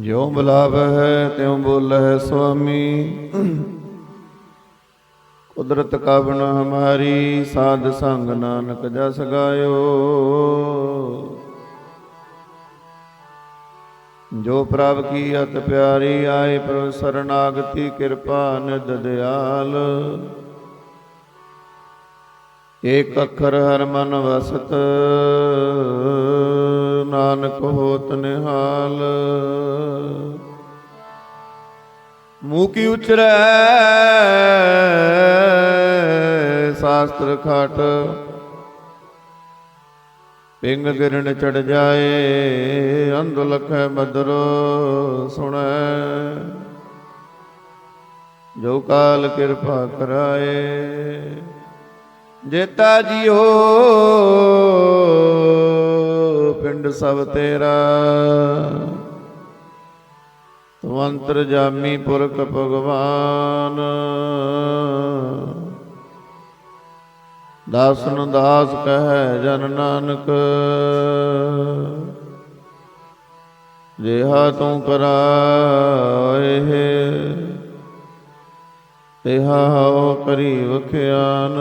ਜਿਉ ਬੁਲਾਵਹਿ, ਤਿਉ ਬੋਲਹਿ ਸੁਆਮੀ। ਕੁਦਰਤ ਕਾ ਬਿਨ ਹਮਾਰੀ, ਸਾਧ ਸੰਗ ਨਾਨਕ ਜਸ ਗਾਇਓ। ਜੋ ਪ੍ਰਭ ਕੀ ਅਤ ਪਿਆਰੀ, ਆਏ ਪ੍ਰਭ ਸਰਨਾਗਤੀ, ਕਿਰਪਾ ਨਿਦ ਦਿਆਲ। ਏਕ ਅੱਖਰ ਹਰ ਮਨ ਵਸਤ ਨਾਨਕ ਹੋਤ ਨਿਹਾਲ। ਮੂੰਹ ਕੀ ਉਚਰੈ, ਸ਼ਾਸਤਰ ਖਾਟ। ਪਿੰਗ ਗਿਰਣ ਚੜ ਜਾਏ, ਅੰਧ ਲਖੈ ਮਦਰੋ ਸੁਣੈ। ਜੋ ਕਾਲ ਕਿਰਪਾ ਕਰਾਏ, ਜੇਤਾ ਜੀਓ ਪਿੰਡ ਸਭ ਤੇਰਾ। ਤੂੰ ਅੰਤਰ ਜਾਮੀ ਪੁਰਖ ਭਗਵਾਨ। ਦਾਸਨ ਦਾਸ ਕਹੈ ਜਨ ਨਾਨਕ। ਜਿਹਾ ਤੂੰ ਕਰਾਏ ਤਿਹਾ ਹੋ ਕਰੀ ਵਖਿਆਨ।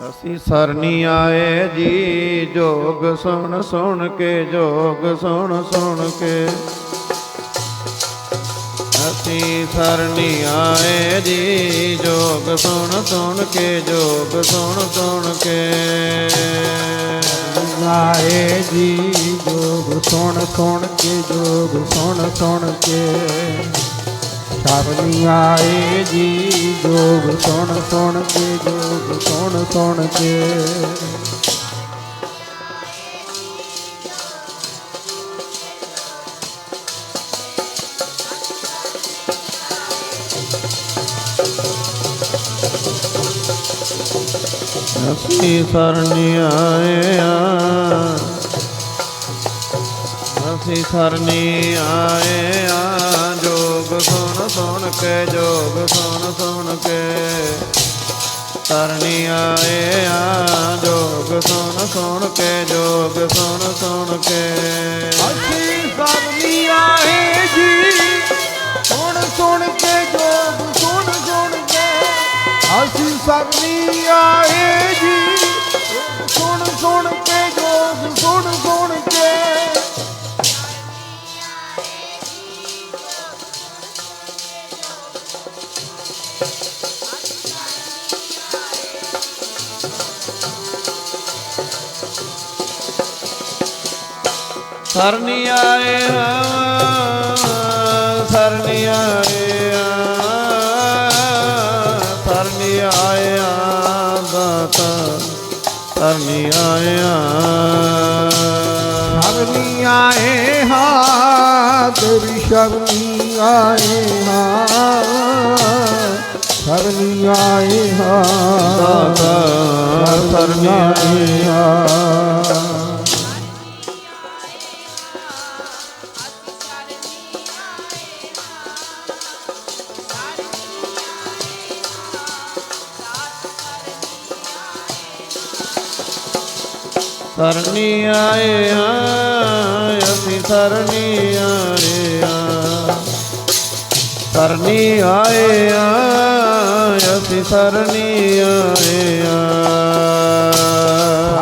ਅਸੀਂ ਸਰਨੀ ਆਏ ਜੀ, ਜੋਗ ਸੁਣ ਸੁਣ ਕੇ, ਜੋਗ ਸੁਣ ਸੁਣ ਕੇ। ਅਸੀਂ ਸਰਨੀ ਆਏ ਜੀ, ਜੋਗ ਸੁਣ ਸੁਣ ਕੇ, ਜੋਗ ਸੁਣ ਸੁਣ ਕੇ। ਆਏ ਜੀ, ਜੋਗ ਸੁਣ ਸੁਣ ਕੇ, ਜੋਗ ਸੁਣ ਸੁਣ ਕੇ। ਸ਼ਰਨੀ ਆਏ ਜੀ, ਜੋਗ ਸੁਣ ਸੁਣ ਕੇ, ਜੋਗ ਸੁਣ ਸੁਣ ਕੇ। ਅਸੀਂ ਸਰਨੀ ਆਏ ਅਸੀਂ ਸਰਨੀ ਆਏ ਕੇ ਜੋਗ ਸੁਣ ਸੁਣ ਕੇ ਸਰਨੀ ਆਏ ਆ ਜੋਗ ਸੁਣ ਸੁਣ ਕੇ, ਜੋਗ ਸੁਣ ਸੁਣ ਕੇ। ਅਸੀਂ ਸਰਨੀ ਆਏ ਜੀ ਸੁਣ ਸੁਣ ਕੇ, ਜੋਗ ਸੁਣ ਸੁਣ ਕੇ। ਅਸੀਂ ਸਰਨੀ ਆਏ ਜੀ ਸੁਣ ਸੁਣ ਕੇ, ਜੋਗ ਸੁਣ ਸੁਣ ਸਰਨੀ ਆਏ ਸਰਨੀ ਆਏ ਸਰਨੀ ਹਾਂ ਦਾਤਾ ਸਰਨੀ ਹਾਂ। ਸ਼ਰਨੀ ਆਏ ਹਾਂ ਤੇਰੀ ਸ਼ਰਨੀ ਆਏ ਹਾਂ ਸ਼ਰਨੀ ਆਏ ਹਾਂ। ਦਾਤਾ ਸਰਨੀ ਆਏ ਹਾਂ। ਸਰਨੀ ਆਏ ਆ ਅਸੀਂ ਸਰਨੀ ਆਏ ਆ ਸਰਨੀ ਆਏ ਹਾਂ, ਅਸੀਂ ਸਰਨੀ ਆਏ ਹਾਂ।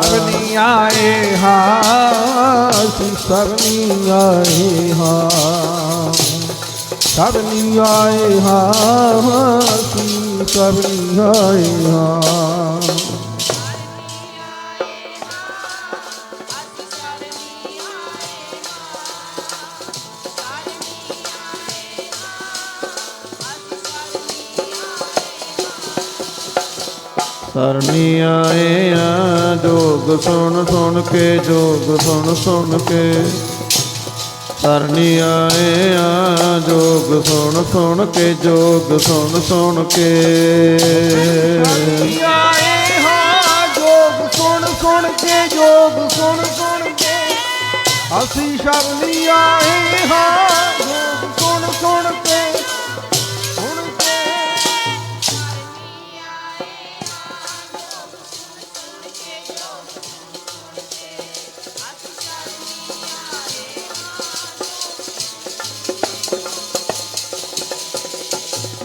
ਸ਼ਰਨੀ ਆਏ ਹਾਂ, ਅਸੀਂ ਸ਼ਰਨੀ ਆਏ ਹਾਂ। ਸ਼ਰਨੀ ਆਏ ਹਾਂ, ਅਸੀਂ ਸ਼ਰਨੀ ਆਏ ਹਾਂ। ਸਰਨੀ ਆਏ ਆ, ਜੋਗ ਸੁਣ ਸੁਣ ਕੇ, ਜੋਗ ਸੁਣ ਸੁਣ ਕੇ। ਸਰਨੀ ਆਏ ਆ, ਜੋਗ ਸੁਣ ਸੁਣ ਕੇ, ਜੋਗ ਸੁਣ ਸੁਣ ਕੇ। ਸ਼ਰਨੀ ਆਏ ਹਾਂ ਜੋਗ ਸੁਣ ਸੁਣ ਕੇ, ਜੋਗ ਸੁਣ ਸੁਣ ਕੇ। ਅਸੀਂ ਸ਼ਰਨੀ ਆਏ ਹਾਂ ਜੋਗ ਸੁਣ ਸੁਣ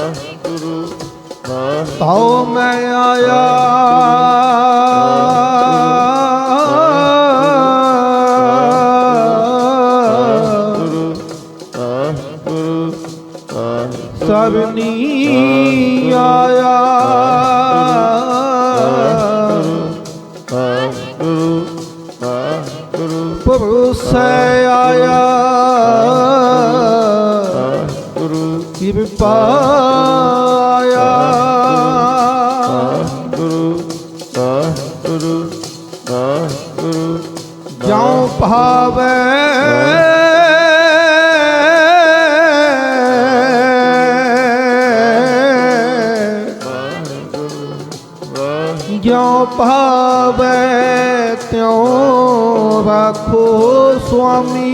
ਵਾਹਿਗੁਰੂ ਵਾਹਿਗੁਰੂ। ਤਾਉ ਮੈਂ ਆਇਆ। ਤਿਉ ਰੱਖੋ ਸੁਆਮੀ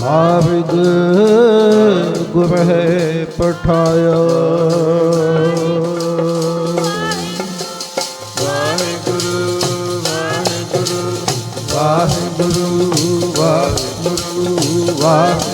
ਮਾਰਗ ਗੁਰ ਹੈ ਪਠਾਇਆ ਵਾਹਿਗੁਰੂ ਵਾਹਿਗੁਰੂ ਵਾਹਿਗੁਰੂ ਵਾਹਿਗੁਰੂ ਵਾਹਿਗੁਰੂ ਵਾਹਿਗੁਰੂ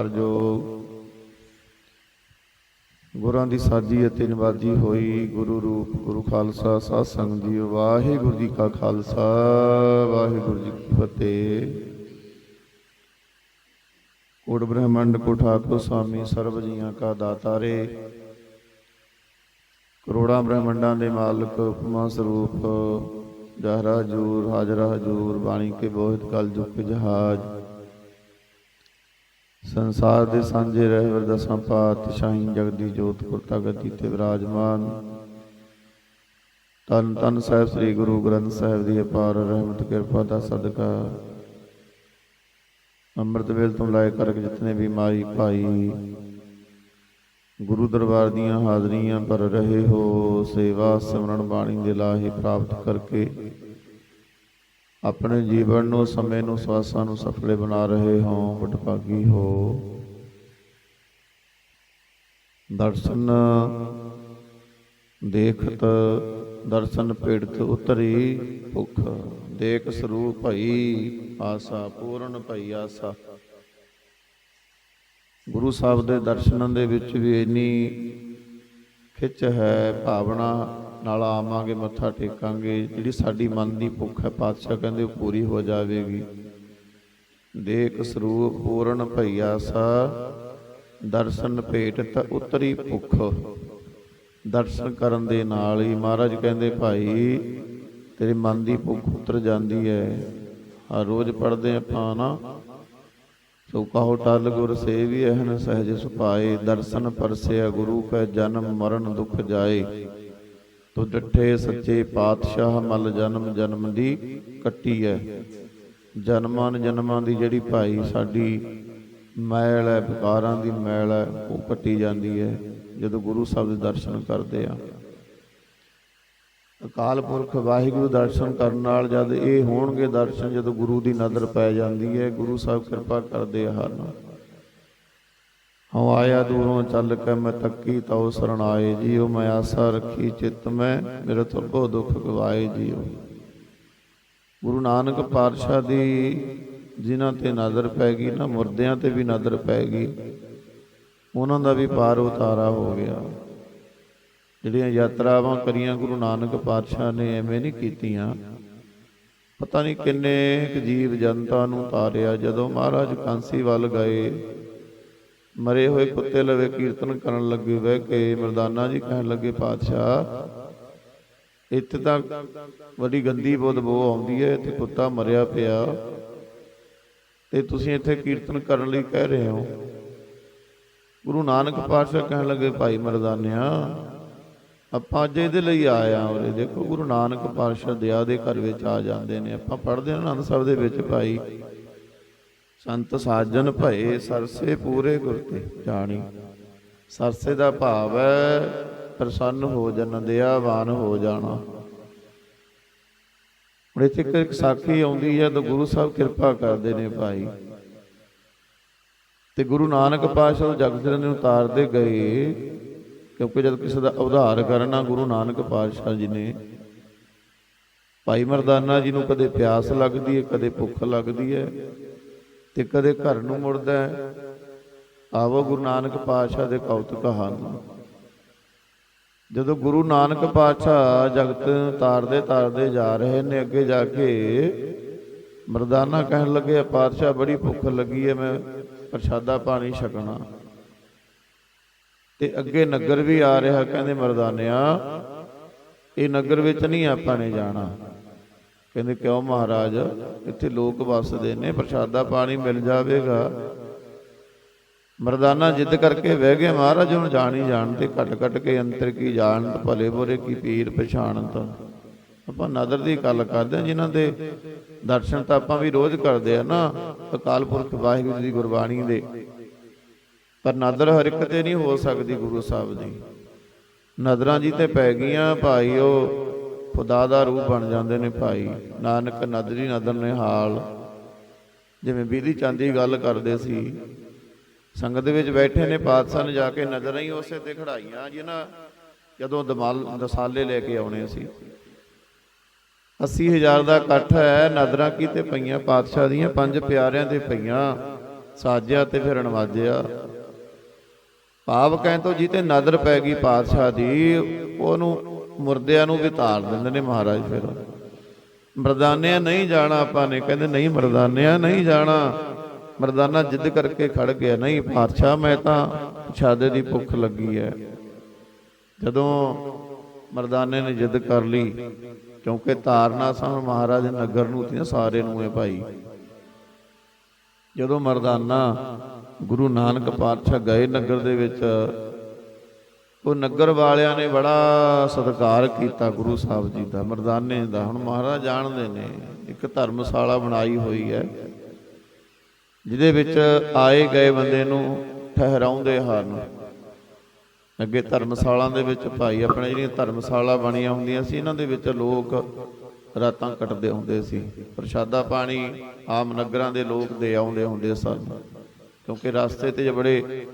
ਪਰਮ ਸਤਿਕਾਰਯੋਗ ਗੁਰਾਂ ਦੀ ਸਾਜੀ ਅਤੇ ਨਿਵਾਜੀ ਹੋਈ ਗੁਰੂ ਰੂਪ, ਗੁਰੂ ਖਾਲਸਾ, ਸਾਧ ਸੰਗਤ ਜੀ, ਵਾਹਿਗੁਰੂ ਜੀ ਕਾ ਖਾਲਸਾ, ਵਾਹਿਗੁਰੂ ਜੀ ਕੀ ਫਤਿਹ। ਕੋਟ ਬ੍ਰਹਮੰਡ ਕੋ ਠਾਕੁਰ ਸਵਾਮੀ, ਸਰਬ ਜੀਆਂ ਕਾ ਦਾਤਾਰੇ। ਕਰੋੜਾਂ ਬ੍ਰਹਮੰਡਾਂ ਦੇ ਮਾਲਕ, ਉਪਮਾ ਸਰੂਪ, ਜਹਰਾ ਹਜੂਰ, ਹਾਜ਼ਰਾ ਹਜੂਰ, ਬਾਣੀ ਕੇ ਬੋਹਿਤ ਕਲ ਜੁਗ ਜਹਾਜ। ਸੰਸਾਰ ਦੇ ਸਾਂਝੇ ਰਹਿਵਰ ਦਸਾਂ ਪਾਤਸ਼ਾਹੀ ਜਗਦੀ ਜੋਤ ਕੁਰਤਾ ਗਤੀ ਤੇ ਵਿਰਾਜਮਾਨ ਤਨ ਤਨ ਸਾਹਿਬ ਸ੍ਰੀ ਗੁਰੂ ਗ੍ਰੰਥ ਸਾਹਿਬ ਦੀ ਅਪਾਰ ਰਹਿਮਤ, ਕਿਰਪਾ ਦਾ ਸਦਕਾ। ਅੰਮ੍ਰਿਤ ਵੇਲ ਤੋਂ ਲੈ ਕਰਕੇ ਜਿਤਨੇ ਵੀ ਮਾਈ ਭਾਈ, ਗੁਰੂ ਦਰਬਾਰ ਦੀਆਂ ਹਾਜ਼ਰੀਆਂ ਪਰ ਰਹੇ ਹੋ, ਸੇਵਾ ਸਿਮਰਨ ਬਾਣੀ ਦੇ ਲਾਹੇ ਪ੍ਰਾਪਤ ਕਰਕੇ ਆਪਣੇ ਜੀਵਨ ਨੂੰ, ਸਮੇਂ ਨੂੰ, ਸਵਾਸਾਂ ਨੂੰ ਸਫਲੇ ਬਣਾ ਰਹੇ ਹੋ, ਵਡਭਾਗੀ ਹੋ। ਦਰਸ਼ਨ ਦੇਖਤ, ਦਰਸ਼ਨ ਪੀੜਤ ਉਤਰੀ ਭੁਖ। ਦੇਖ ਸਰੂਪ ਭਈ ਆਸਾ, ਪੂਰਨ ਭਈ ਆਸਾ। ਗੁਰੂ ਸਾਹਿਬ ਦੇ ਦਰਸ਼ਨਾਂ ਦੇ ਵਿੱਚ ਵੀ ਇੰਨੀ ਖਿੱਚ ਹੈ, ਭਾਵਨਾ ਨਾਲ ਆਵਾਂਗੇ, ਮੱਥਾ ਟੇਕਾਂਗੇ। ਜਿਹੜੀ ਸਾਡੀ ਮਨ ਦੀ ਭੁੱਖ ਹੈ, ਪਾਤਸ਼ਾਹ ਕਹਿੰਦੇ ਉਹ ਪੂਰੀ ਹੋ ਜਾਵੇਗੀ। ਦੇਖ ਸਰੂਪ ਪੂਰਨ ਭਈਆ ਸਾ, ਦਰਸ਼ਨ ਭੇਟ ਭੇਟਤ ਉਤਰੀ ਭੁੱਖ। ਦਰਸ਼ਨ ਕਰਨ ਦੇ ਨਾਲ ਹੀ ਮਹਾਰਾਜ ਕਹਿੰਦੇ, ਭਾਈ, ਤੇਰੇ ਮਨ ਦੀ ਭੁੱਖ ਉਤਰ ਜਾਂਦੀ ਹੈ। ਹਰ ਰੋਜ਼ ਪੜਦੇ ਆਪਾਂ ਨਾ। ਸੋ ਕਹੋ ਟਲ ਗੁਰ ਸੇਵੀ ਹਨ ਸਹਿਜ ਸੁਪਾਏ। ਦਰਸ਼ਨ ਪਰਸਿਆ ਗੁਰੂ ਕੈ ਜਨਮ ਮਰਨ ਦੁਖ ਜਾਏ। ਤੋ ਡਿਠੇ ਸੱਚੇ ਪਾਤਸ਼ਾਹ ਮਲ ਜਨਮ ਜਨਮ ਦੀ ਕੱਟੀ ਹੈ ਜਨਮਾਂ ਜਨਮਾਂ ਦੀ ਜਿਹੜੀ ਭਾਈ ਸਾਡੀ ਮੈਲ ਹੈ ਵਿਕਾਰਾਂ ਦੀ ਮੈਲ ਹੈ ਉਹ ਕੱਟੀ ਜਾਂਦੀ ਹੈ ਜਦੋਂ ਗੁਰੂ ਸਾਹਿਬ ਦੇ ਦਰਸ਼ਨ ਕਰਦੇ ਆ। ਅਕਾਲ ਪੁਰਖ ਵਾਹਿਗੁਰੂ ਦਰਸ਼ਨ ਕਰਨ ਨਾਲ ਜਦ ਇਹ ਹੋਣਗੇ ਦਰਸ਼ਨ, ਜਦੋਂ ਗੁਰੂ ਦੀ ਨਜ਼ਰ ਪੈ ਜਾਂਦੀ ਹੈ ਗੁਰੂ ਸਾਹਿਬ ਕਿਰਪਾ ਕਰਦੇ ਹਨ ਹਉ ਆਇਆ ਦੂਰੋਂ ਚੱਲ ਕੇ ਮੈਂ ਤੱਕੀ ਤਉ ਸਰਣਾਏ ਜੀਉ ਮੈਂ ਆਸਾ ਰੱਖੀ ਚਿੱਤ ਮੈਂ, ਮੇਰੇ ਤੁਰਬੋ ਦੁੱਖ ਗਵਾਏ ਜੀਉ ਗੁਰੂ ਨਾਨਕ ਪਾਤਸ਼ਾਹ ਦੀ ਜਿਨ੍ਹਾਂ ਤੇ ਨਜ਼ਰ ਪੈ ਗਈ ਨਾ, ਮੁਰਦਿਆਂ ਤੇ ਵੀ ਨਜ਼ਰ ਪੈ ਗਈ, ਉਹਨਾਂ ਦਾ ਵੀ ਪਾਰ ਉਤਾਰਾ ਹੋ ਗਿਆ। ਜਿਹੜੀਆਂ ਯਾਤਰਾਵਾਂ ਕਰੀਆਂ ਗੁਰੂ ਨਾਨਕ ਪਾਤਸ਼ਾਹ ਨੇ, ਐਵੇਂ ਨਹੀਂ ਕੀਤੀਆਂ। ਪਤਾ ਨਹੀਂ ਕਿੰਨੇ ਕੁ ਜੀਵ ਜਨਤਾ ਨੂੰ ਤਾਰਿਆ, ਜਦੋਂ ਮਹਾਰਾਜ ਕਾਂਸੀ ਵੱਲ ਗਏ ਮਰੇ ਹੋਏ ਕੁੱਤੇ ਲਵੇ ਕੀਰਤਨ ਕਰਨ ਲੱਗੇ ਬਹਿ ਕੇ ਮਰਦਾਨਾ ਜੀ ਕਹਿਣ ਲੱਗੇ, ਪਾਤਸ਼ਾਹ, ਇੱਥੇ ਤਾਂ ਬੜੀ ਗੰਦੀ ਬਦਬੂ ਆਉਂਦੀ ਹੈ, ਇੱਥੇ ਕੁੱਤਾ ਮਰਿਆ ਪਿਆ। ਤੇ ਤੁਸੀਂ ਇੱਥੇ ਕੀਰਤਨ ਕਰਨ ਲਈ ਕਹਿ ਰਹੇ ਹੋ? ਗੁਰੂ ਨਾਨਕ ਪਾਤਸ਼ਾਹ ਕਹਿਣ ਲੱਗੇ, ਭਾਈ ਮਰਦਾਨਿਆ, ਆਪਾਂ ਅੱਜ ਇਹਦੇ ਲਈ ਆਇਆ ਆ ਉਰੇ। ਦੇਖੋ ਗੁਰੂ ਨਾਨਕ ਪਾਤਸ਼ਾਹ ਦਇਆ ਦੇ ਘਰ ਵਿੱਚ ਆ ਜਾਂਦੇ ਨੇ। ਆਪਾਂ ਪੜ੍ਹਦੇ ਹਾਂ ਆਨੰਦ ਸਾਹਿਬ ਦੇ ਵਿੱਚ, ਭਾਈ। ਸੰਤ ਸਾਜਨ ਭਏ ਸਰਸੇ ਪੂਰੇ ਗੁਰ ਤੇ ਜਾਣੀ। ਸਰਸੇ ਦਾ ਭਾਵ ਹੈ, ਪ੍ਰਸੰਨ ਹੋ ਜਨ ਦਿਆਵਾਨ ਹੋ ਜਾਣਾ। ਹੁਣ ਇੱਥੇ ਇੱਕ- ਸਾਖੀ ਆਉਂਦੀ ਹੈ, ਤਾਂ ਗੁਰੂ ਸਾਹਿਬ ਕਿਰਪਾ ਕਰਦੇ ਨੇ ਭਾਈ। ਤੇ ਗੁਰੂ ਨਾਨਕ ਪਾਤਸ਼ਾਹ ਜਗਤ ਨੂੰ ਉਤਾਰਦੇ ਗਏ, ਕਿਉਂਕਿ ਜਦ ਕਿਸੇ ਦਾ ਉਧਾਰ ਕਰਨਾ ਗੁਰੂ ਨਾਨਕ ਪਾਤਸ਼ਾਹ ਜੀ ਨੇ, ਭਾਈ ਮਰਦਾਨਾ ਜੀ ਨੂੰ ਕਦੇ ਪਿਆਸ ਲੱਗਦੀ ਹੈ, ਕਦੇ ਭੁੱਖ ਲੱਗਦੀ ਹੈ। ਤੇ ਕਦੇ ਘਰ ਨੂੰ ਮੁੜਦਾ ਹੈ। ਆਵੋ ਗੁਰੂ ਨਾਨਕ ਪਾਤਸ਼ਾਹ ਦੇ ਕੌਤਕ ਹਨ ਜਦੋਂ ਗੁਰੂ ਨਾਨਕ ਪਾਤਸ਼ਾਹ ਜਗਤ ਤਾਰਦੇ ਤਾਰਦੇ ਜਾ ਰਹੇ ਨੇ, ਅੱਗੇ ਜਾ ਕੇ ਮਰਦਾਨਾ ਕਹਿਣ ਲੱਗੇ ਪਾਤਸ਼ਾਹ ਬੜੀ ਭੁੱਖ ਲੱਗੀ ਹੈ, ਮੈਂ ਪ੍ਰਸ਼ਾਦਾ ਪਾਣੀ ਛਕਣਾ। ਤੇ ਅੱਗੇ ਨਗਰ ਵੀ ਆ ਰਿਹਾ, ਕਹਿੰਦੇ ਮਰਦਾਨਿਆ, ਇਹ ਨਗਰ ਵਿੱਚ ਨਹੀਂ ਆਪਾਂ ਨੇ ਜਾਣਾ। ਕਹਿੰਦੇ ਕਿਉਂ ਮਹਾਰਾਜ, ਇੱਥੇ ਲੋਕ ਵੱਸਦੇ ਨੇ, ਪ੍ਰਸ਼ਾਦਾ ਪਾਣੀ ਮਿਲ ਜਾਵੇਗਾ। ਮਰਦਾਨਾ ਜਿੱਦ ਕਰਕੇ ਬਹਿ ਗਏ, ਮਹਾਰਾਜ ਹੁਣ ਜਾਣੀ ਜਾਣ ਤੇ ਘਟ ਘਟ ਕੇ ਅੰਤਰ ਕੀ ਜਾਣਤ ਭਲੇ ਬੁਰੇ ਕੀ ਪੀਰ ਪਛਾਣਤ ਆਪਾਂ ਨਦਰ ਦੀ ਗੱਲ ਕਰਦੇ ਹਾਂ, ਜਿਨ੍ਹਾਂ ਦੇ ਦਰਸ਼ਨ ਤਾਂ ਆਪਾਂ ਵੀ ਰੋਜ਼ ਕਰਦੇ ਆ ਨਾ, ਅਕਾਲ ਪੁਰਖ ਵਾਹਿਗੁਰੂ ਦੀ ਗੁਰਬਾਣੀ ਦੇ। ਪਰ ਨਦਰ ਹਰ ਇੱਕ ਤੇ ਨਹੀਂ ਹੋ ਸਕਦੀ ਗੁਰੂ ਸਾਹਿਬ ਦੀ। ਨਦਰਾਂ ਜੀ ਤੇ ਪੈ ਗਈਆਂ ਭਾਈ ਉਹ ਖੁਦਾ ਦਾ ਰੂਪ ਬਣ ਜਾਂਦੇ ਨੇ ਭਾਈ। ਨਾਨਕ ਨਦਰੀ ਨਦਰ ਨੇ ਹਾਲ। ਜਿਵੇਂ ਬੀਦੀ ਚਾਂਦੀ ਗੱਲ ਕਰਦੇ ਸੀ। ਸੰਗਤ ਦੇ ਵਿੱਚ ਬੈਠੇ ਨੇ ਪਾਤਸ਼ਾਹ ਨੇ ਜਾ ਕੇ ਨਜ਼ਰਾਂ ਹੀ ਉਸੇ ਤੇ ਖੜਾਈਆਂ। ਜਿਹਨਾਂ ਜਦੋਂ ਦਮਾਲ, ਦਸਾਲੇ ਲੈ ਕੇ ਆਉਣੇ ਸੀ। 80000 ਦਾ ਇਕੱਠ ਹੈ ਨਜ਼ਰਾਂ ਕੀ ਤੇ ਪਈਆਂ? ਪਾਤਸ਼ਾਹ ਦੀਆਂ ਪੰਜ ਪਿਆਰਿਆਂ ਤੇ ਪਈਆਂ। ਸਾਜਿਆ ਤੇ ਫਿਰ ਨਵਾਜਿਆ ਭਾਵ ਕਹਿ ਤੋਂ ਜੀ ਨਜ਼ਰ ਪੈ ਗਈ ਪਾਤਸ਼ਾਹ ਦੀ। ਉਹਨੂੰ ਮੁਰਦਿਆਂ ਨੂੰ ਵੀ ਤਾਰ ਦਿੰਦੇ ਨੇ ਮਹਾਰਾਜ ਫਿਰ। ਮਰਦਾਨਿਆਂ ਨਹੀਂ ਜਾਣਾ ਆਪਾਂ ਨੇ, ਕਹਿੰਦੇ ਨਹੀਂ ਮਰਦਾਨਿਆਂ ਨਹੀਂ ਜਾਣਾ। ਮਰਦਾਨਾ ਜਿੱਦ ਕਰਕੇ ਖੜ ਗਿਆ, ਨਹੀਂ ਪਾਤਸ਼ਾਹ ਮੈਂ ਤਾਂ ਪ੍ਰਸ਼ਾਦੇ ਦੀ ਭੁੱਖ ਲੱਗੀ ਹੈ ਜਦੋਂ ਮਰਦਾਨੇ ਨੇ ਜਿੱਦ ਕਰ ਲਈ, ਕਿਉਂਕਿ ਤਾਰਨਾ ਸਨ ਮਹਾਰਾਜ ਨਗਰ ਨੂੰ ਤੇ ਸਾਰੇ ਨੂੰ ਹੈ ਭਾਈ। ਜਦੋਂ ਮਰਦਾਨਾ ਗੁਰੂ ਨਾਨਕ ਪਾਤਸ਼ਾਹ ਗਏ ਨਗਰ ਦੇ ਵਿੱਚ ਉਹ ਨਗਰ ਵਾਲਿਆਂ ਨੇ ਬੜਾ ਸਤਿਕਾਰ ਕੀਤਾ ਗੁਰੂ ਸਾਹਿਬ ਜੀ ਦਾ, ਮਰਦਾਨੇ ਦਾ। ਹੁਣ ਮਹਾਰਾਜ ਜਾਣਦੇ ਨੇ, ਇੱਕ ਧਰਮਸ਼ਾਲਾ ਬਣਾਈ ਹੋਈ ਹੈ, ਜਿਹਦੇ ਵਿੱਚ ਆਏ ਗਏ ਬੰਦੇ ਨੂੰ ਠਹਿਰਾਉਂਦੇ ਹਨ। ਅੱਗੇ ਧਰਮਸ਼ਾਲਾ ਦੇ ਵਿੱਚ ਭਾਈ, ਆਪਣੇ ਜਿਹੜੀਆਂ ਧਰਮਸ਼ਾਲਾ ਬਣੀਆਂ ਹੁੰਦੀਆਂ ਸੀ, ਇਹਨਾਂ ਦੇ ਵਿੱਚ ਲੋਕ ਰਾਤਾਂ ਕੱਟਦੇ ਹੁੰਦੇ ਸੀ। ਪ੍ਰਸ਼ਾਦਾ ਪਾਣੀ ਆਮ ਨਗਰਾਂ ਦੇ ਲੋਕ ਦੇ ਆਉਂਦੇ ਹੁੰਦੇ ਸਨ, ਕਿਉਂਕਿ ਰਸਤੇ ਤੇ ਬੜੇ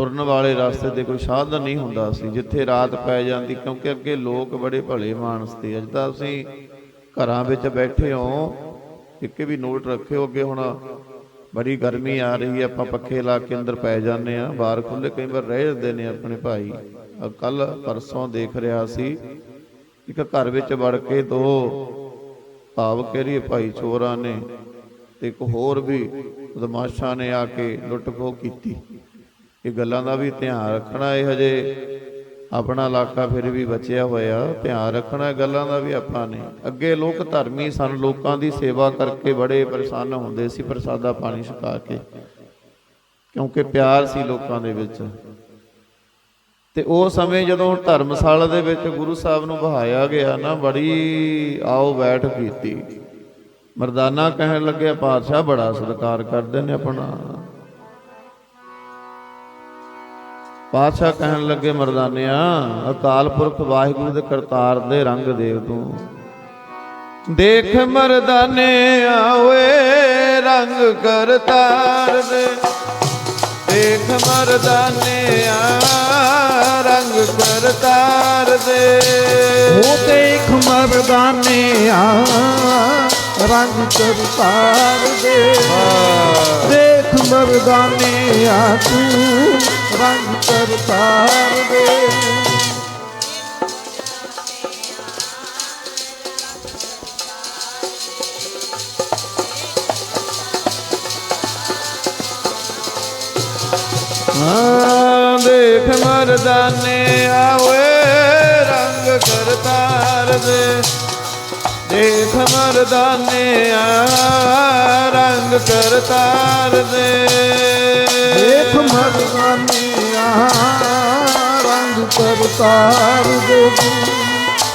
ਤੁਰਨ ਵਾਲੇ ਰਸਤੇ ਤੇ ਕੋਈ ਸਾਧਨ ਨਹੀਂ ਹੁੰਦਾ ਸੀ, ਜਿੱਥੇ ਰਾਤ ਪੈ ਜਾਂਦੀ, ਕਿਉਂਕਿ ਅੱਗੇ ਲੋਕ ਬੜੇ ਭਲੇ ਮਾਨਸ ਤੇ, ਅੱਜ ਤਾਂ ਅਸੀਂ ਘਰਾਂ ਵਿੱਚ ਬੈਠੇ ਹੋ, ਇੱਕ ਵੀ ਨੋਟ ਰੱਖਿਓ ਅੱਗੇ ਹੁਣ ਬੜੀ ਗਰਮੀ ਆ ਰਹੀ ਹੈ, ਆਪਾਂ ਪੱਖੇ ਲਾ ਕੇ ਅੰਦਰ ਪੈ ਜਾਂਦੇ ਆ ਬਾਹਰ ਖੁੱਲੇ ਕਈ ਵਾਰ ਰਹਿ ਜਾਂਦੇ ਨੇ ਆਪਣੇ ਭਾਈ। ਕੱਲ ਪਰਸੋਂ ਦੇਖ ਰਿਹਾ ਸੀ, ਇੱਕ ਘਰ ਵਿੱਚ ਵੜ ਕੇ ਦੋ ਭਾਵ ਕਰੀਏ ਭਾਈ ਚੋਰਾਂ ਨੇ ਤੇ ਇੱਕ ਹੋਰ ਵੀ ਬਦਮਾਸ਼ਾਂ ਨੇ ਆ ਕੇ ਲੁੱਟ ਖੋਹ ਕੀਤੀ। ਇਹ ਗੱਲਾਂ ਦਾ ਵੀ ਧਿਆਨ ਰੱਖਣਾ ਇਹ ਹਜੇ। ਆਪਣਾ ਇਲਾਕਾ ਫਿਰ ਵੀ ਬਚਿਆ ਹੋਇਆ, ਧਿਆਨ ਰੱਖਣਾ ਗੱਲਾਂ ਦਾ ਵੀ ਆਪਾਂ ਨੇ। ਅੱਗੇ ਲੋਕ ਧਰਮੀ ਸਨ, ਲੋਕਾਂ ਦੀ ਸੇਵਾ ਕਰਕੇ ਬੜੇ ਪ੍ਰਸੰਨ ਹੁੰਦੇ ਸੀ, ਪ੍ਰਸਾਦਾ ਪਾਣੀ ਛਕਾ ਕੇ। ਕਿਉਂਕਿ ਪਿਆਰ ਸੀ ਲੋਕਾਂ ਦੇ ਵਿੱਚ। ਤੇ ਉਹ ਸਮੇਂ ਜਦੋਂ ਧਰਮਸ਼ਾਲਾ ਦੇ ਵਿੱਚ ਗੁਰੂ ਸਾਹਿਬ ਨੂੰ ਬਹਾਇਆ ਗਿਆ ਨਾ, ਬੜੀ ਆਓ ਬੈਠ ਕੀਤੀ। ਮਰਦਾਨਾ ਕਹਿਣ ਲੱਗਿਆ ਪਾਤਸ਼ਾਹ ਬੜਾ ਸਤਿਕਾਰ ਕਰਦੇ ਨੇ ਆਪਣਾ। ਪਾਤਸ਼ਾਹ ਕਹਿਣ ਲੱਗੇ ਮਰਦਾਨਿਆ ਅਕਾਲ ਪੁਰਖ ਵਾਹਿਗੁਰੂ ਦੇ ਕਰਤਾਰ ਦੇ ਰੰਗ ਦੇਵ ਤੂੰ। ਦੇਖ ਮਰਦਾਨੇ ਆਵੇ ਰੰਗ ਕਰਤਾਰ ਦੇ। ਦੇਖ ਮਰਦਾਨਿਆ ਰੰਗ ਕਰਤਾਰ ਦੇ। ਉਹ ਦੇਖ ਮਰਦਾਨੇ ਆ ਰੰਗ ਕਰਤਾਰ ਦੇ। ਦੇਖ ਮਰਦਾਨੇ ਆ ਤੂੰ ਰੰਗ ਕਰਤਾਰ ਦੇ। ਹਾਂ, ਦੇਖ ਮਰਦਾਨੇ ਆਵੇ ਰੰਗ ਕਰਤਾਰ ਦੇ। ਦੇਖ ਮਰਦਾਨੇ, ਆ, ਰੰਗ ਕਰਤਾਰ ਦੇ। ਦੇਖ ਮਰਦਾਨੇ ਰੰਗ ਕਰਤਾਰ ਦੇ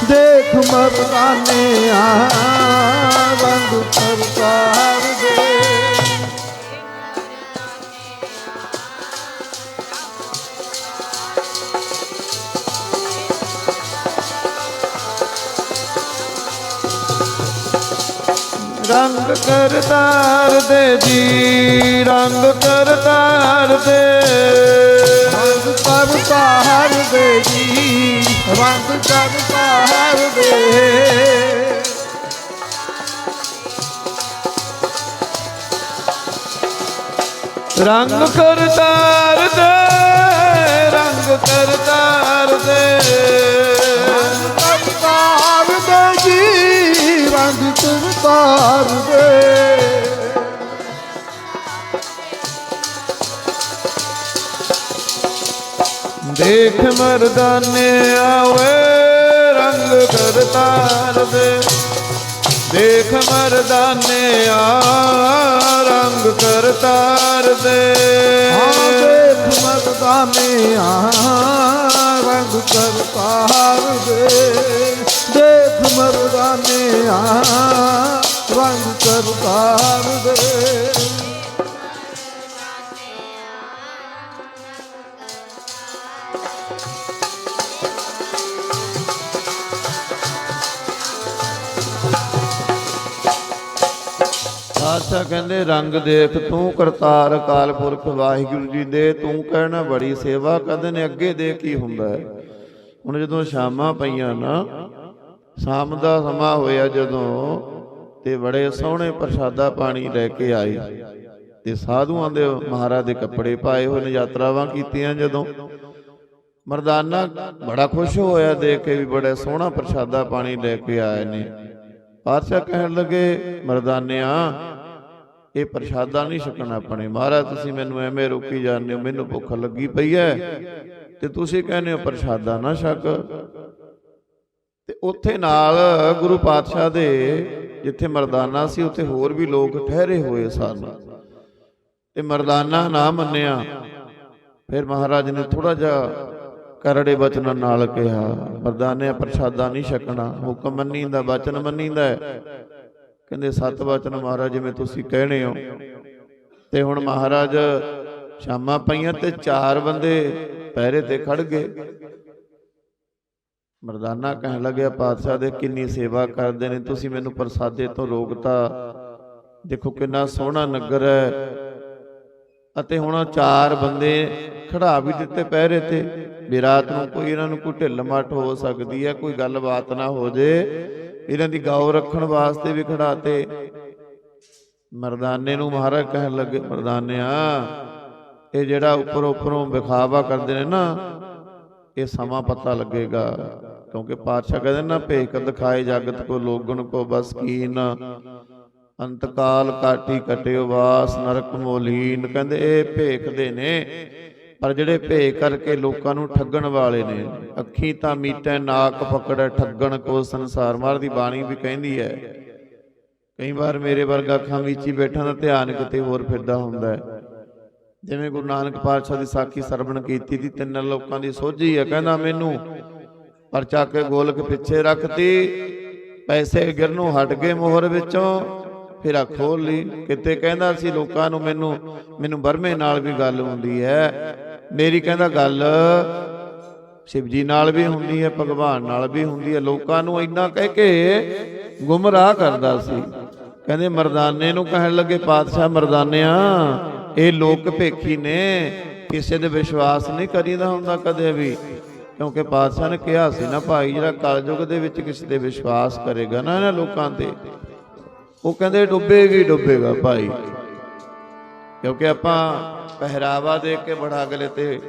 ਦੇਖ ਮਰਦਾਨੇ ਰੰਗ ਕਰਤਾਰ ਦੇ ਰੰਗ ਕਰਤਾਰ ਦੇ ਜੀ, ਰੰਗ ਕਰਤਾਰ ਦੇ। ਰੰਗ ਕਰਤਾਰ ਦੇ ਜੀ, ਰੰਗ ਕਰਤਾਰ ਦੇ। ਰੰਗ ਕਰਤਾਰ ਦੇ, ਰੰਗ ਕਰਤਾਰ ਦੇ। ਕਰਤਾਰ ਦੇ। ਦੇਖ ਮਰਦਾਨੇ ਆਵੇ, ਰੰਗ ਕਰਤਾਰ ਦੇ। ਦੇਖ ਮਰਦਾਨੇ ਆ, ਰੰਗ ਕਰਤਾਰ ਦੇ। ਹਾਂ, ਦੇਖ ਮਰਦਾਨੇ ਆ, ਰੰਗ ਕਰਤਾਰ ਦੇ। ਦੇਖ ਮਰਦਾਨੇ ਆ, ਰੰਗ ਕਰਤਾਰ ਦੇ। ਆਸਾ ਕਹਿੰਦੇ, ਰੰਗ ਦੇਖ ਤੂੰ ਕਰਤਾਰ, ਅਕਾਲ ਪੁਰਖ, ਵਾਹਿਗੁਰੂ ਜੀ ਦੇ। ਤੂੰ ਕਹਿਣਾ ਬੜੀ ਸੇਵਾ ਕਰਦੇ ਨੇ, ਅੱਗੇ ਦੇ ਕੀ ਹੁੰਦਾ ਹੈ? ਹੁਣ ਜਦੋਂ ਸ਼ਾਮਾਂ ਪਈਆਂ ਨਾ ਸ਼ਾਮ ਦਾ ਸਮਾਂ ਹੋਇਆ ਜਦੋਂ ਤੇ ਬੜੇ ਸੋਹਣੇ ਪ੍ਰਸ਼ਾਦਾ ਪਾਣੀ ਲੈ ਕੇ ਆਏ ਤੇ ਸਾਧੂਆਂ ਦੇ ਮਹਾਰਾਜ ਦੇ ਕੱਪੜੇ ਪਾਏ ਹੋਏ ਨੇ, ਯਾਤਰਾਵਾਂ ਕੀਤੀਆਂ ਜਦੋਂ। ਮਰਦਾਨਾ ਬੜਾ ਖੁਸ਼ ਹੋਇਆ ਦੇਖ ਕੇ ਵੀ ਬੜਾ ਸੋਹਣਾ ਪ੍ਰਸ਼ਾਦਾ ਪਾਣੀ ਲੈ ਕੇ ਆਏ ਨੇ। ਪਾਤਸ਼ਾਹ ਕਹਿਣ ਲੱਗੇ, ਮਰਦਾਨਿਆ, ਇਹ ਪ੍ਰਸ਼ਾਦਾ ਨਹੀਂ ਛਕਣਾ ਆਪਣੇ। ਮਹਾਰਾਜ, ਤੁਸੀਂ ਮੈਨੂੰ ਐਵੇਂ ਰੋਕੀ ਜਾਂਦੇ ਹੋ, ਮੈਨੂੰ ਭੁੱਖ ਲੱਗੀ ਪਈ ਹੈ ਤੇ ਤੁਸੀਂ ਕਹਿੰਦੇ ਹੋ ਪ੍ਰਸ਼ਾਦਾ ਨਾ ਛਕ। ਉੱਥੇ ਨਾਲ ਗੁਰੂ ਪਾਤਸ਼ਾਹ ਦੇ ਜਿੱਥੇ ਮਰਦਾਨਾ ਸੀ, ਉੱਥੇ ਹੋਰ ਵੀ ਲੋਕ ਠਹਿਰੇ ਹੋਏ ਸਨ। ਤੇ ਮਰਦਾਨਾ ਨਾ ਮੰਨਿਆ। ਫਿਰ ਮਹਾਰਾਜ ਨੇ ਥੋੜਾ ਜਿਹਾ ਕਰੜੇ ਬਚਨਾਂ ਨਾਲ ਕਿਹਾ ਮਰਦਾਨੇ ਪ੍ਰਸ਼ਾਦਾ ਨਹੀਂ ਛਕਣਾ, ਹੁਕਮ ਮੰਨੀਂਦਾ, ਬਚਨ ਮੰਨੀਂਦਾ ਕਹਿੰਦੇ, ਸਤ ਬਚਨ ਮਹਾਰਾਜ, ਜਿਵੇਂ ਤੁਸੀਂ ਕਹਿਣੇ ਹੋ। ਤੇ ਹੁਣ ਮਹਾਰਾਜ ਸ਼ਾਮਾਂ ਪਈਆਂ ਤੇ ਚਾਰ ਬੰਦੇ ਪਹਿਰੇ ਤੇ ਖੜ ਗਏ। ਮਰਦਾਨਾ ਕਹਿਣ ਲੱਗਿਆ, ਪਾਤਸ਼ਾਹ ਦੇ ਕਿੰਨੀ ਸੇਵਾ ਕਰਦੇ ਨੇ, ਤੁਸੀਂ ਮੈਨੂੰ ਪ੍ਰਸਾਦੇ ਤੋਂ ਰੋਕਤਾ। ਦੇਖੋ ਕਿੰਨਾ ਸੋਹਣਾ ਨਗਰ ਹੈ। ਅਤੇ ਹੁਣ ਚਾਰ ਬੰਦੇ ਖੜਾ ਵੀ ਦਿੱਤੇ ਪਹਿਰੇ ਤੇ। ਵੀ ਰਾਤ ਨੂੰ ਕੋਈ ਇਹਨਾਂ ਨੂੰ ਕੋਈ ਢਿੱਲ ਮੱਠ ਹੋ ਸਕਦੀ ਹੈ, ਕੋਈ ਗੱਲਬਾਤ ਨਾ ਹੋ ਜੇ। ਇਹਨਾਂ ਦੀ ਗਾਉ ਰੱਖਣ ਵਾਸਤੇ ਵੀ ਖੜਾਤੇ ਮਰਦਾਨੇ ਨੂੰ ਮਹਾਰਾਜ ਕਹਿਣ ਲੱਗੇ, ਮਰਦਾਨਿਆ, ਇਹ ਜਿਹੜਾ ਉੱਪਰ ਉੱਪਰੋਂ ਵਿਖਾਵਾ ਕਰਦੇ ਨੇ ਨਾ, ਇਹ ਸਮਾਂ ਪਤਾ ਲੱਗੇਗਾ। ਕਿਉਂਕਿ ਪਾਤਸ਼ਾਹ ਕਹਿੰਦੇ ਨਾ ਭੇਖ ਦਿਖਾਏ ਜਗਤ ਕੋ, ਲੋਗਣ ਕੋ, ਬਸ ਕੀਨ। ਅੰਤਕਾਲ ਕਾਟੀ ਕਟਿਓ ਵਾਸ ਨਰਕ ਮੋਲੀਨ। ਕਹਿੰਦੇ ਇਹ ਭੇਖਦੇ ਨੇ, ਪਰ ਜਿਹੜੇ ਭੇਖ ਕਰਕੇ ਲੋਕਾਂ ਨੂੰ ਠੱਗਣ ਵਾਲੇ ਨੇ, ਅੱਖੀ ਤਾਂ ਮੀਟੈ, ਨਾਕ ਪਕੜੈ, ਠੱਗਣ ਕੋ ਸੰਸਾਰ। ਮਾਰ ਦੀ ਬਾਣੀ ਵੀ ਕਹਿੰਦੀ ਹੈ, ਕਈ ਵਾਰ ਮੇਰੇ ਵਰਗਾ ਅੱਖਾਂ ਵਿੱਚ ਹੀ ਬੈਠਾ ਦਾ ਧਿਆਨ ਕਿਤੇ ਹੋਰ ਫਿਰਦਾ ਹੁੰਦਾ ਹੈ। ਜਿਵੇਂ ਗੁਰੂ ਨਾਨਕ ਪਾਤਸ਼ਾਹ ਦੀ ਸਾਖੀ ਸਰਵਣ ਕੀਤੀ ਸੀ ਤਿੰਨ ਲੋਕਾਂ ਦੀ ਸੋਝੀ ਹੈ। ਕਹਿੰਦਾ ਮੈਨੂੰ ਪਰਚਾ ਕੇ ਗੋਲਕ ਪਿੱਛੇ ਰੱਖਤੀ, ਪੈਸੇ ਗਿਰਨੋਂ ਹਟ ਗਏ ਮੋਹਰ ਵਿੱਚੋਂ, ਫਿਰ ਆ ਖੋਲ ਲਈ। ਕਿਤੇ ਕਹਿੰਦਾ ਸੀ ਲੋਕਾਂ ਨੂੰ ਮੈਨੂੰ ਮੈਨੂੰ ਬਰਮੇ ਨਾਲ ਵੀ ਗੱਲ ਹੁੰਦੀ ਹੈ। ਮੇਰੀ ਕਹਿੰਦਾ, ਗੱਲ ਸ਼ਿਵ ਜੀ ਨਾਲ ਵੀ ਹੁੰਦੀ ਹੈ, ਭਗਵਾਨ ਨਾਲ ਵੀ ਹੁੰਦੀ ਹੈ। ਲੋਕਾਂ ਨੂੰ ਇੰਨਾ ਕਹਿ ਕੇ ਗੁੰਮਰਾਹ ਕਰਦਾ ਸੀ। ਕਹਿੰਦੇ, ਮਰਦਾਨੇ ਨੂੰ ਕਹਿਣ ਲੱਗੇ, ਪਾਤਸ਼ਾਹ ਮਰਦਾਨਿਆਂ, ਇਹ ਲੋਕ ਭੇਖੀ ਨੇ, ਕਿਸੇ ਦੇ ਵਿਸ਼ਵਾਸ ਨਹੀਂ ਕਰੀਦਾ ਹੁੰਦਾ ਕਦੇ ਵੀ। ਕਿਉਂਕਿ ਪਾਤਸ਼ਾਹ ਨੇ ਕਿਹਾ ਸੀ ਨਾ, ਭਾਈ ਜਿਹੜਾ ਕਲਯੁਗ ਦੇ ਵਿੱਚ ਕਿਸੇ ਤੇ ਵਿਸ਼ਵਾਸ ਕਰੇਗਾ ਨਾ ਇਹਨਾਂ ਲੋਕਾਂ ਤੇ, ਉਹ ਕਹਿੰਦੇ ਡੁੱਬੇਗੀ ਡੁੱਬੇਗਾ ਭਾਈ। ਕਿਉਂਕਿ ਆਪਾਂ ਪਹਿਰਾਵਾ ਦੇਖ ਕੇ ਬੜਾ ਅਗਲੇ ਤੇ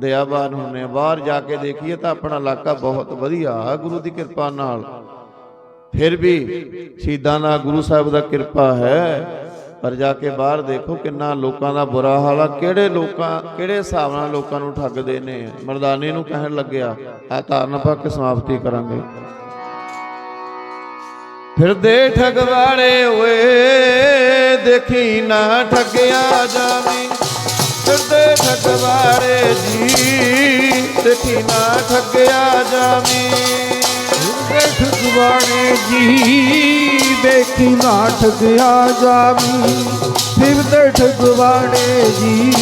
ਦਇਆਵਾਨ ਹੁੰਨੇ ਆ ਬਾਹਰ ਜਾ ਕੇ ਦੇਖੀਏ ਤਾਂ ਆਪਣਾ ਇਲਾਕਾ ਬਹੁਤ ਵਧੀਆ ਆ, ਗੁਰੂ ਦੀ ਕਿਰਪਾ ਨਾਲ। ਫਿਰ ਵੀ ਸ਼ਹੀਦਾਂ ਦਾ ਗੁਰੂ ਸਾਹਿਬ ਦਾ ਕਿਰਪਾ ਹੈ। ਪਰ ਜਾ ਕੇ ਬਾਹਰ ਦੇਖੋ ਕਿੰਨਾ ਲੋਕਾਂ ਦਾ ਬੁਰਾ ਹਾਲ ਆ। ਕਿਹੜੇ ਲੋਕਾਂ, ਕਿਹੜੇ ਹਿਸਾਬ ਨਾਲ ਲੋਕਾਂ ਨੂੰ ਠੱਗਦੇ ਨੇ ਮਰਦਾਨੇ ਨੂੰ ਕਹਿਣ ਲੱਗਿਆ ਆ ਧਾਰਨ ਪਾ ਸਮਾਪਤੀ ਕਰਾਂਗੇ? ਫਿਰਦੇ ਠਗਵਾੜੇ ਓਏ, ਦੇਖੀ ਨਾ ਠੱਗਿਆ ਜਾਵੀਂ। ਫਿਰਦੇ ਠਗਵਾੜੇ ਜੀ, ਦੇਖੀ ਨਾ ਠੱਗਿਆ ਜਾਵੀਂ। ਦੇਖ ਜਵਾਨੇ ਜੀ, ਵੇਖੀ ਨਾ ਠਗਿਆ ਜਾਵੀ। ਫਿਰ ਤੇ ਠਗਵਾੜੇ ਜੀ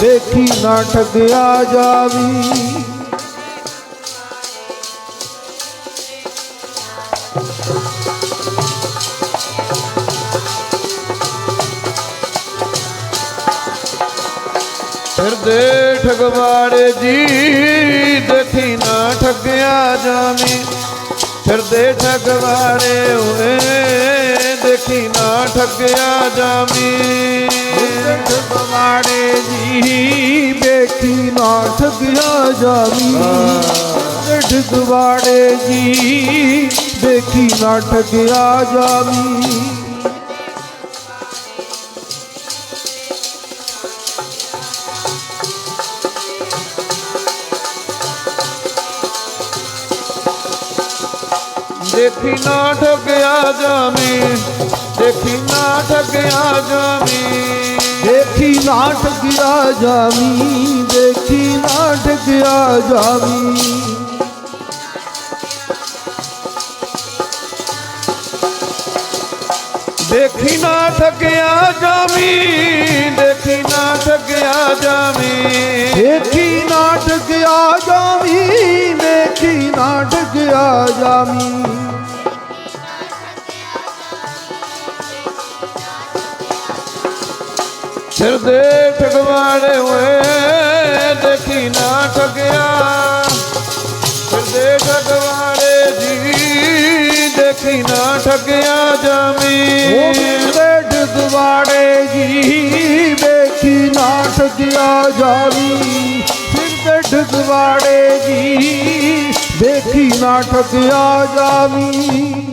ਦੇਖੀ ਨਾ ਠਗਿਆ ਜਾਵੀ। ਫਿਰਦੇ ਠਗਵਾੜੇ ਜੀ ਦੇਖੀ ਨਾ ਠੱਗਿਆ ਜਾਵੀਂ। ਫਿਰਦੇ ਠਗਵਾੜੇ ਓਏ ਦੇਖੀ ਨਾ ਠੱਗਿਆ ਜਾਵੀਂ ਠਗਵਾੜੇ ਜੀ ਵੇਖੀ ਨਾ ਠਗਿਆ ਜਾਵੀ ਠਗਵਾੜੇ ਜੀ ਵੇਖੀ ਨਾ ਠਗਿਆ ਜਾਵੀ ਦੇਖੀ ਨਾ ਠੱਗਿਆ ਜਾਵੀਂ ਦੇਖੀ ਨਾ ਠੱਗਿਆ ਜਾਵੀਂ। ਦੇਖੀ ਨਾ ਠਗਿਆ ਜਾਵੀ ਦੇਖੀ ਨਾ ਠਗਿਆ ਜਾਵੀ। ਦੇਖੀ ਨਾ ਠੱਗਿਆ ਜਾਵੀਂ ਦੇਖੀ ਨਾ ਠੱਗਿਆ ਜਾਵੀਂ। ਦੇਖੀ ਨਾ ਠਗਿਆ ਜਾਵੀ ਦੇਖੀ ਨਾ ਠਗਿਆ ਜਾਵੀ। ਸਿਰ ਦੇ ਠਗਵਾੜੇ ਹੋਏ, ਦੇਖੀ ਨਾ ਠੱਗਿਆ। ਸਿਰ ਦੇ ਠਗਵਾੜੇ ਜੀ, ਦੇਖੀ ਨਾ ਠੱਗਿਆ ਉਹ ਜਾਵੀਂ ਮੇਰੇ ਡਗਵਾੜੇ ਜੀ, ਦੇਖੀ ਨਾ ਠਗਿਆ ਜਾਵੀ ਫਿਰ ਤੇ ਡਗਵਾੜੇ ਜੀ, ਦੇਖੀ ਨਾ ਠਗਿਆ ਜਾਵੀ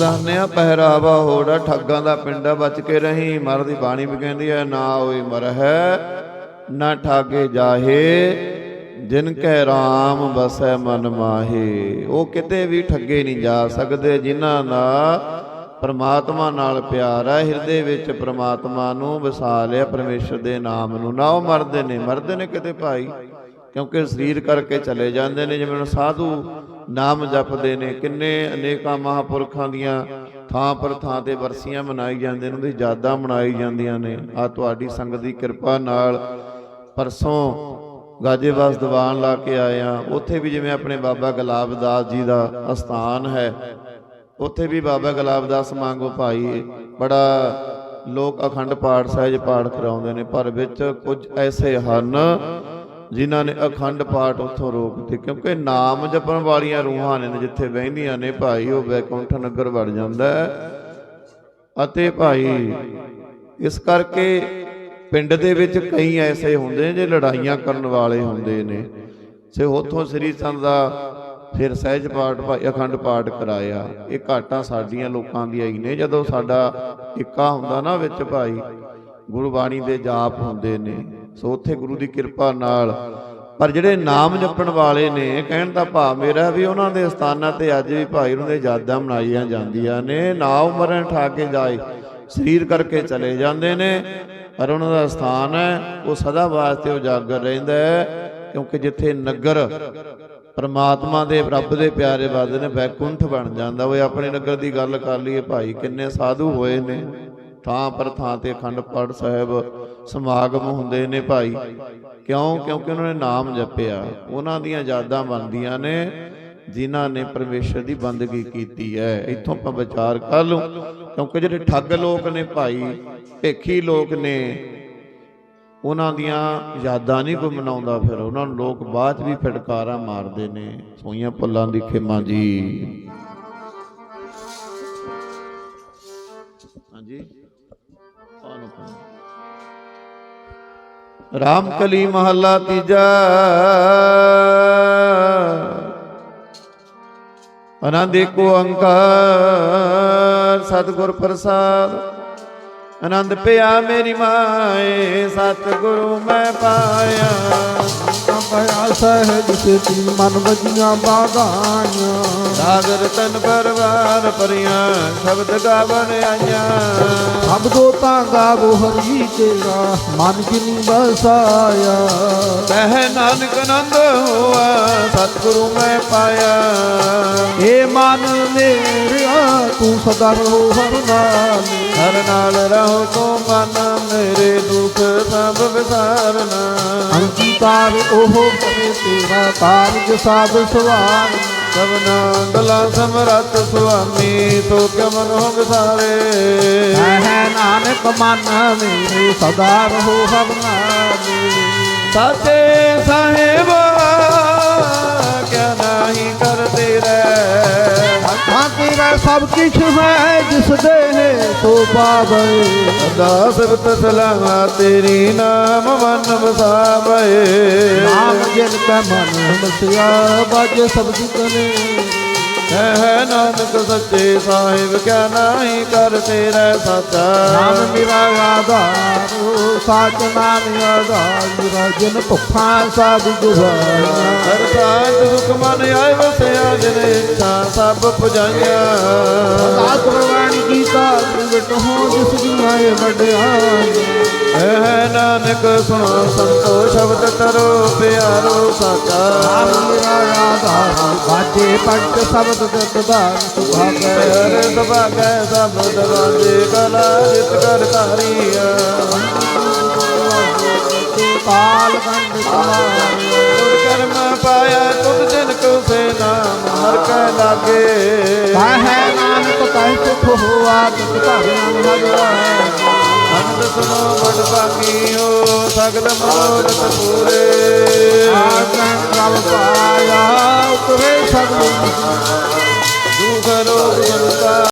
ਮਰਦਾਨਿਆ ਪਹਿਰਾਵਾ ਹੋੜਾ, ਠੱਗਾਂ ਦਾ ਪਿੰਡਾ ਬਚ ਕੇ ਰਹੀ। ਮਰ ਦੀ ਬਾਣੀ ਵੀ ਕਹਿੰਦੀ ਹੈ ਨਾ ਹੋਈ ਮਰਹਿ, ਨਾ ਠਾਗੇ ਜਾਹੇ। ਜਿਨ ਕੈ ਰਾਮ ਬਸੈ ਮਨ ਮਾਹੇ। ਉਹ ਕਿਤੇ ਵੀ ਠੱਗੇ ਨਹੀਂ ਜਾ ਸਕਦੇ, ਜਿਨ੍ਹਾਂ ਦਾ ਪਰਮਾਤਮਾ ਨਾਲ ਪਿਆਰ ਹੈ ਹਿਰਦੇ ਵਿੱਚ ਪਰਮਾਤਮਾ ਨੂੰ ਵਸਾ ਲਿਆ, ਪਰਮੇਸ਼ਰ ਦੇ ਨਾਮ ਨੂੰ। ਨਾ ਉਹ ਮਰਦੇ ਨੇ ਮਰਦੇ ਨੇ ਕਿਤੇ ਭਾਈ? ਕਿਉਂਕਿ ਸਰੀਰ ਕਰਕੇ ਚਲੇ ਜਾਂਦੇ ਨੇ, ਜਿਵੇਂ ਹੁਣ ਸਾਧੂ ਨਾਮ ਜਪਦੇ ਨੇ, ਕਿੰਨੇ ਅਨੇਕਾਂ ਮਹਾਪੁਰਖਾਂ ਦੀਆਂ ਥਾਂ ਪਰ ਥਾਂ ਤੇ ਵਰਸੀਆਂ ਮਨਾਈ ਜਾਂਦੇ ਨੇ, ਉਹਦੀ ਯਾਦਾਂ ਮਨਾਈ ਜਾਂਦੀਆਂ ਨੇ। ਆ ਤੁਹਾਡੀ ਸੰਗਤ ਦੀ ਕਿਰਪਾ ਨਾਲ ਪਰਸੋਂ ਗਾਜੇਵਾਸ ਦੀਵਾਨ ਲਾ ਕੇ ਆਏ ਆ ਉੱਥੇ ਵੀ ਜਿਵੇਂ ਆਪਣੇ ਬਾਬਾ ਗੁਲਾਬਦਾਸ ਜੀ ਦਾ ਅਸਥਾਨ ਹੈ, ਉੱਥੇ ਵੀ ਬਾਬਾ ਗੁਲਾਬਦਾਸ ਮੰਗੋ ਭਾਈ ਬੜਾ ਲੋਕ ਅਖੰਡ ਪਾਠ ਸਹਿਜ ਪਾਠ ਕਰਾਉਂਦੇ ਨੇ, ਪਰ ਵਿੱਚ ਕੁਝ ਐਸੇ ਹਨ ਜਿਨ੍ਹਾਂ ਨੇ ਅਖੰਡ ਪਾਠ ਉੱਥੋਂ ਰੋਕ ਦਿੱਤੇ। ਕਿਉਂਕਿ ਨਾਮ ਜਪਣ ਵਾਲੀਆਂ ਰੂਹਾਂ ਨੇ ਜਿੱਥੇ ਬਹਿੰਦੀਆਂ ਨੇ, ਭਾਈ, ਉਹ ਵੈਕੁੰਠ ਨਗਰ ਵੜ ਜਾਂਦਾ ਅਤੇ ਭਾਈ, ਇਸ ਕਰਕੇ ਪਿੰਡ ਦੇ ਵਿੱਚ ਕਈ ਐਸੇ ਹੁੰਦੇ ਜੇ ਲੜਾਈਆਂ ਕਰਨ ਵਾਲੇ ਹੁੰਦੇ ਨੇ। ਸੇ ਉਥੋਂ ਸ੍ਰੀ ਚੰਦ ਦਾ ਫਿਰ ਸਹਿਜ ਪਾਠ, ਭਾਈ, ਅਖੰਡ ਪਾਠ ਕਰਾਇਆ। ਇਹ ਘਾਟਾਂ ਸਾਡੀਆਂ ਲੋਕਾਂ ਦੀਆਂ ਹੀ ਨੇ। ਜਦੋਂ ਸਾਡਾ ਇੱਕਾ ਹੁੰਦਾ ਨਾ ਵਿੱਚ, ਭਾਈ, ਗੁਰਬਾਣੀ ਦੇ ਜਾਪ ਹੁੰਦੇ ਨੇ। ਸੋ ਉੱਥੇ ਗੁਰੂ ਦੀ ਕਿਰਪਾ ਨਾਲ। ਪਰ ਜਿਹੜੇ ਨਾਮ ਜਪਣ ਵਾਲੇ ਨੇ, ਕਹਿਣ ਦਾ ਭਾਵ ਮੇਰਾ ਵੀ ਉਹਨਾਂ ਦੇ ਸਥਾਨਾਂ ਤੇ ਅੱਜ ਵੀ ਭਾਈ ਉਹਨਾਂ ਦੇ ਯਾਦਾਂ ਮਨਾਈਆਂ ਜਾਂਦੀਆਂ ਨੇ। ਨਾ ਉਮਰਨ ਠਾ ਕੇ ਜਾਏ, ਸਰੀਰ ਕਰਕੇ ਚਲੇ ਜਾਂਦੇ ਨੇ। ਪਰ ਉਹਨਾਂ ਦਾ ਸਥਾਨ ਹੈ, ਉਹ ਸਦਾ ਵਾਸਤੇ ਉਜਾਗਰ ਰਹਿੰਦਾ ਹੈ, ਕਿਉਂਕਿ ਜਿੱਥੇ ਨਗਰ ਪਰਮਾਤਮਾ ਦੇ, ਰੱਬ ਦੇ ਪਿਆਰੇ ਵੱਜਦੇ ਨੇ, ਵੈਕੁੰਠ ਬਣ ਜਾਂਦਾ। ਓਏ, ਆਪਣੇ ਨਗਰ ਦੀ ਗੱਲ ਕਰ ਲਈਏ ਭਾਈ, ਕਿੰਨੇ ਸਾਧੂ ਹੋਏ ਨੇ। ਥਾਂ ਪਰ ਥਾਂ ਤੇ ਅਖੰਡ ਪਾਠ ਸਾਹਿਬ ਸਮਾਗਮ ਹੁੰਦੇ ਨੇ ਭਾਈ। ਕਿਉਂ? ਕਿਉਂਕਿ ਉਹਨਾਂ ਨੇ ਨਾਮ ਜਪਿਆ। ਉਹਨਾਂ ਦੀਆਂ ਯਾਦਾਂ ਬਣਦੀਆਂ ਨੇ, ਜਿਨ੍ਹਾਂ ਨੇ ਪਰਮੇਸ਼ਰ ਦੀ ਬੰਦਗੀ ਕੀਤੀ ਹੈ। ਇੱਥੋਂ ਆਪਾਂ ਵਿਚਾਰ ਕਰ ਲਓ ਕਿਉਂਕਿ ਜਿਹੜੇ ਠੱਗ ਲੋਕ ਨੇ ਭਾਈ, ਭੇਖੀ ਲੋਕ ਨੇ, ਉਹਨਾਂ ਦੀਆਂ ਯਾਦਾਂ ਨਹੀਂ ਕੋਈ ਮਨਾਉਂਦਾ ਫਿਰ। ਉਹਨਾਂ ਨੂੰ ਲੋਕ ਬਾਅਦ 'ਚ ਵੀ ਫਟਕਾਰਾਂ ਮਾਰਦੇ ਨੇ। ਸੋਈਆਂ ਪੁੱਲਾਂ ਦੀ ਖਿਮਾ ਜੀ। ਹਾਂਜੀ। ਰਾਮ ਕਲੀ ਮਹੱਲਾ ਤੀਜਾ। ਆਨੰਦ ਏਕੋ ਓੰਕਾਰ ਸਤਿਗੁਰ ਪ੍ਰਸਾਦ। ਆਨੰਦ ਪਿਆ ਮੇਰੀ ਮਾਏ, ਸਤਿਗੁਰੂ ਮੈਂ ਪਾਇਆ। ਭਇਆ ਸਹਿਜ ਸੇਤੀ ਮਨ ਵਜੀਆਂ ਬਾਗਾਈਆਂ ਸਾਗਰ ਤਨ ਪਰਵਾਰ ਪਰੀਆਂ ਸ਼ਬਦ ਗਾਵਣ ਆਈਆਂ। ਸਭ ਦੋ ਤਾਂ ਗਾਵੋ ਹਰੀ ਤੇਰਾ ਮਨ ਜਿਨੀ ਬਸਾਇਆ ਕਹਿ ਨਾਨਕ ਆਨੰਦ ਹੋਆ ਸਤਿਗੁਰੂ ਮੈਂ ਪਾਇਆ। ਏ ਮਨ ਮੇਰਿਆ ਤੂੰ ਸਦਾ ਰਹੋ ਹਰ ਨਾਲ। ਹਰ ਨਾਲ ਰਹੋ ਤੂੰ ਮਨ ਮੇਰੇ ਦੁੱਖ ਸਭ ਵਿਸਾਰਨਾ। ਅੰਗੀਕਾਰ ਉਹ ਕਰੇ ਤੇਰਾ ਕਾਰਜ ਸਭ ਸਵਾਰ ਸਭਨਾ ਗਲਾ ਸਮਰੱਥ ਸੁਆਮੀ ਸੋ ਕਿਉ ਮਨ ਹੋ ਵਿਸਾਰੇ ਹੈ ਨਾਨਕ ਮਨ ਮੇਰੇ ਸਦਾ ਰਹੋ ਹਰ ਨਾਲ। ਸਾਚੇ ਸਾਹਿਬ ਸਭ ਕੁਛ ਹੈ ਜਿਸ ਦੇ ਹੈ ਸੋ ਪਾਵੇ ਸਦਾ ਸਿਫਤ ਸਲਾਵਾ ਤੇਰੀ ਨਾਮ ਮਨ ਵਸਾਵੇ। ਨਾਮ ਜਿਨ ਕੈ ਮਨ ਮਸਿਆ ਬਾਜੇ ਸਬਦ ਕਨੇ ਹੈ ਨਾਨਕ ਸੱਚੇ ਸਾਹਿਬ ਕਿਆ ਨਹੀਂ ਕਰਤੇ ਰਹਿ ਸਾਚਾ। ਨਾਮ ਮੇਰਾ ਆਧਾਰ ਸਾਚ ਨਾਮ ਆਧਾਰ ਜਿਨ ਭੁੱਖਾ ਸਭ ਗੁਵਾਇਆ ਹਰ ਸਾਜ ਸੁਖ ਮਨ ਆਏ ਵਸਿਆ ਜਿਨ ਇੱਛਾ ਸਭ ਪੁਜਾਈਆਂ। ਆਸ ਪ੍ਰਵਾਣੀ ਕੀਤਾ ਪ੍ਰਗਟ ਹੋ ਜਿਸ ਦੀਆਂ ਇਹ ਵਡਿਆਈਆਂ ਹੈ ਨਾਨਕ ਸੁਣੋ ਸੰਤੋ ਸ਼ਬਦ ਤਰੋ ਪਿਆਰੋ ਸਾਚਾ। ਮੇਰਾ ਆਧਾਰ ਬਾਜੇ ਪੰਚ ਸ਼ਬਦ ਦਰਬਾਰ ਸੁਭਾਗੈ। ਸੁਭਾਗੈ ਸਭ ਦਵਾਜੇ ਕਲਾ ਜਿਤ ਕਰ ਧਾਰੀਆ। ਕਾਲ ਕਮਾਇਆ ਤੁਰ ਕਰਮ ਪਾਇਆ ਤੁਧ ਜਿਨ ਕੋ ਸੇ ਨਾਮ ਹਰ ਕੈ ਲਾਗੇ। ਕਾਹੈ ਨਾਨਕ ਕਹਿ ਸੁਖ ਹੋਆ ਤਿਤ ਧਾਰਿਆ ਮਗਵਾਇਆ ਅੰਤ ਸੁਨੋ ਬੜ ਭਾਗੀਓ ਸਗਲ ਮਨੋਰਥ ਪੂਰੇ। ਆਗਨ ਰਵ ਪਾਇਆ ਉਤਰੇ ਸਗਲ। ਦੁਖ ਰੋ